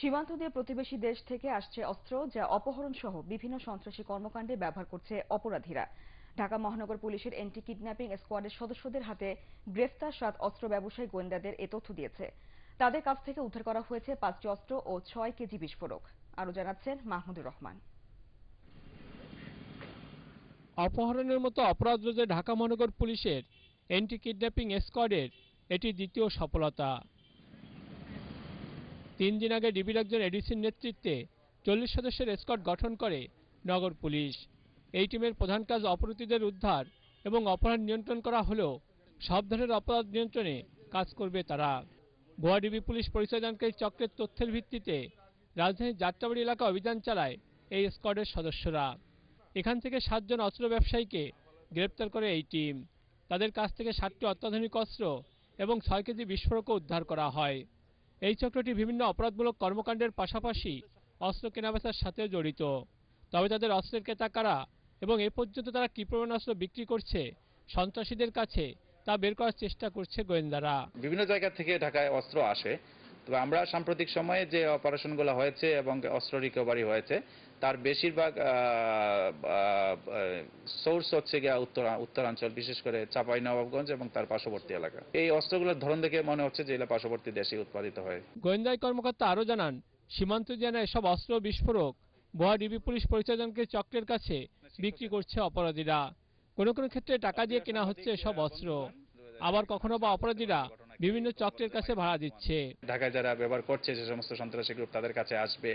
সীমান্ত দিয়ে প্রতিবেশী দেশ থেকে আসছে অস্ত্র যা অপহরণ সহ বিভিন্ন সন্ত্রাসী কর্মকাণ্ডে ব্যবহার করছে অপরাধীরা। ঢাকা মহানগর পুলিশের এন্টি কিডন্যাপিং স্কোয়াডের সদস্যদের হাতে গ্রেফতার সাত অস্ত্র ব্যবসায়ী গোয়েন্দাদের এ তথ্য দিয়েছে। তাদের কাছ থেকে উদ্ধার করা হয়েছে পাঁচটি অস্ত্র ও ছয় কেজি বিস্ফোরক। আরও জানাচ্ছেন মাহমুদুর রহমান। অপহরণের মতো অপরাধ রোধে ঢাকা মহানগর পুলিশের এন্টি কিডন্যাপিং স্কোয়াডের এটি দ্বিতীয় সফলতা। তিন দিন আগে ডিবির একজন এডিসির নেতৃত্বে চল্লিশ সদস্যের স্কোয়াড গঠন করে নগর পুলিশ। এই টিমের প্রধান কাজ অপরাধীদের উদ্ধার এবং অপরাধ নিয়ন্ত্রণ করা হলেও সব ধরনের অপরাধ নিয়ন্ত্রণে কাজ করবে তারা। গোয়া ডিবি পুলিশ পরিচয়দানকারী চক্রের তথ্যের ভিত্তিতে রাজধানীর যাত্রাবাড়ি এলাকা অভিযান চালায় এই স্কোয়াডের সদস্যরা। এখান থেকে সাতজন অস্ত্র ব্যবসায়ীকে গ্রেপ্তার করে এই টিম। তাদের কাছ থেকে সাতটি অত্যাধুনিক অস্ত্র এবং ছয় কেজি বিস্ফোরকও উদ্ধার করা হয়। এই চক্রটি বিভিন্ন অপরাধমূলক কর্মকাণ্ডের পাশাপাশি অস্ত্র কেনাবেচার সাথে জড়িত। তবে তাদের অস্ত্রের ক্রেতা কারা এবং এ পর্যন্ত তারা কী পরিমাণ অস্ত্র বিক্রি করছে, সন্ত্রাসীদের কাছে তা বের করার চেষ্টা করছে গোয়েন্দারা। বিভিন্ন জায়গা থেকে ঢাকায় অস্ত্র আসে। তবে আমরা সাম্প্রতিক সময়ে যে অপারেশনগুলো হয়েছে এবং অস্ত্র রিকভারি হয়েছে, তার বেশিরভাগ সোর্স হচ্ছে গিয়া উত্তর, উত্তরাঞ্চল, বিশেষ করে চাপাই নবাবগঞ্জ এবং তার পার্শ্ববর্তী এলাকা। এই অস্ত্রগুলোর ধরন দেখে মনে হচ্ছে যে এগুলো পার্শ্ববর্তী দেশে উৎপাদিত হয়। গোয়েন্দাই কর্মকর্তা আরও জানান, সীমান্ত জেনা এসব অস্ত্র বিস্ফোরক বোয়া ডিবি পুলিশ পরিচয়জনকে চক্রের কাছে বিক্রি করছে অপরাধীরা। কোনো কোনো ক্ষেত্রে টাকা দিয়ে কেনা হচ্ছে এসব অস্ত্র। আবার কখনো বা অপরাধীরা বিভিন্ন চক্রের কাছে ভাড়া দিচ্ছে। ঢাকায় যারা ব্যবহার করছে যে সমস্ত সন্ত্রাসী গ্রুপ তাদের কাছে আসবে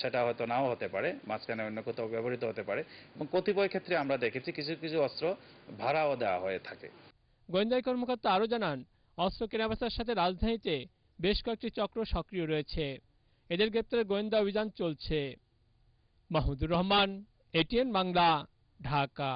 সেটা হয়তো নাও হতে পারে মাঝখানে অন্য কোথাও ব্যবহৃত হতে পারে। এবং কতিপয় ক্ষেত্রে আমরা দেখেছি কিছু কিছু অস্ত্র ভাড়াও দেওয়া হয়ে থাকে। গোয়েন্দাই কর্মকর্তা আরও জানান অস্ত্র কেনাবেচার সাথে রাজধানীতে বেশ কয়েকটি চক্র সক্রিয় রয়েছে। এদের গ্রেপ্তারে গোয়েন্দা অভিযান চলছে। মাহমুদুর রহমান এটিএন বাংলা ঢাকা।